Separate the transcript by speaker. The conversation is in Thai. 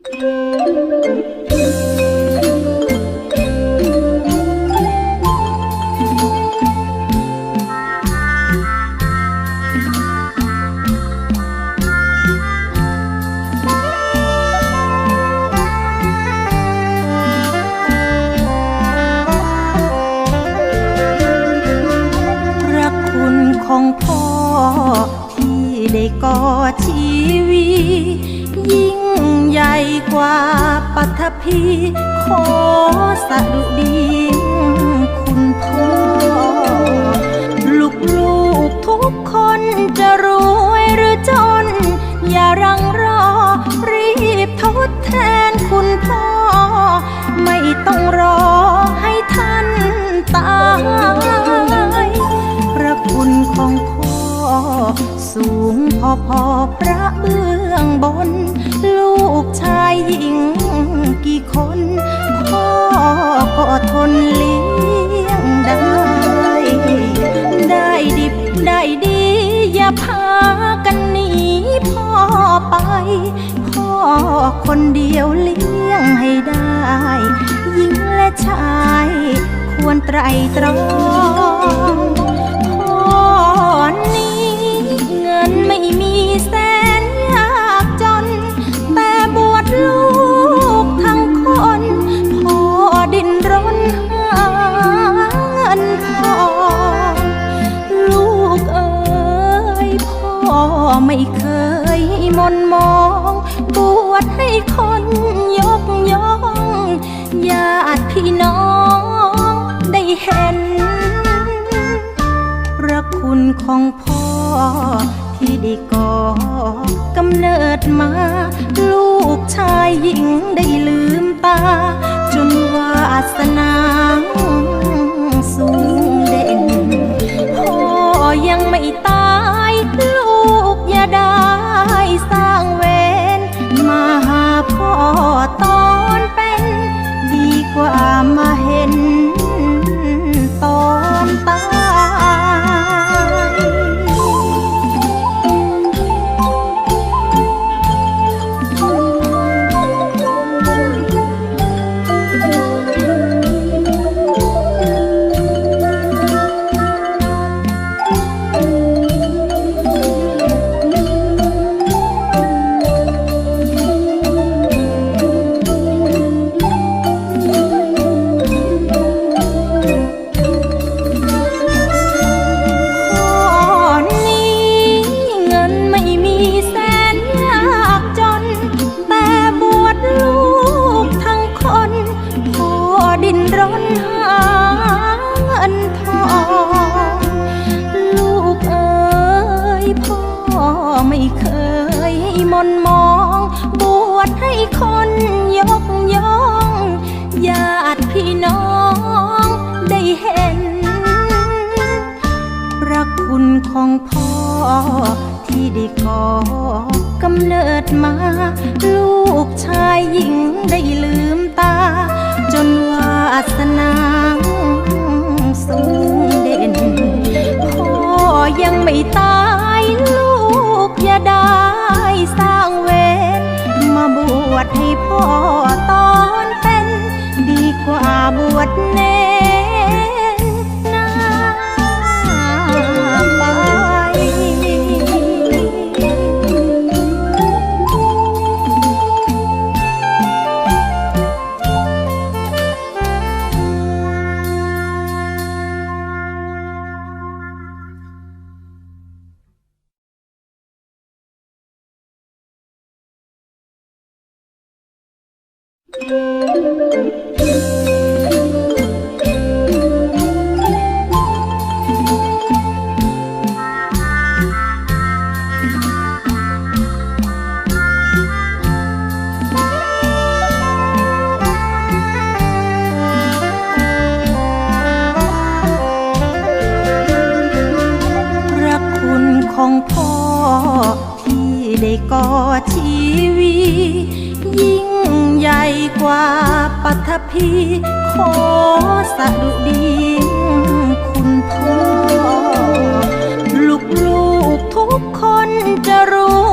Speaker 1: พระคุณของพ่อที่ได้ก่อชีวียิ่งใหญ่ก ว่าปัทภีขอสะดุดีคุณพ่อ ลูกลูกทุกคนจะรวยหรือจน อย่ารังรอ รีบทดแทนคุณพ่อ ไม่ต้องรอให้ท่านตายพระคุณของพ่อ สูงพอพอพระเบื้องบน กชายหญิงกี่คนพ่อก็ทนเลี้ยงได้ ได้ดิบได้ดีอย่าพากันหนีพ่อไป พ่อคนเดียวเลี้ยงให้ได้ หญิงและชายควรไตรตรองพ่อนี้เงินไม่มี ที่ได้ก่อกำเนิดมา ลูกชายหญิงได้ลืมตา จนวาสนาสูงเด่นพ่อยังไม่ต เคยมนมอง บวชให้คนยกย่องญาติพี่น้องได้เห็น พระคุณของพ่อ ที่ได้ก่อกำเนิดมา ลูกชายหญิงได้ลืมตา จนวาสนาสูงเด่นพ่อยังไม่ตา พ่อตอนเป็น ดีกว่าบวชเน ระคุณของพ่อที่ได้ก่อชีวียิ่ง กว่าปัทภีขอสดุดีคุณพ่อลูกลูกๆทุกคนจะรู้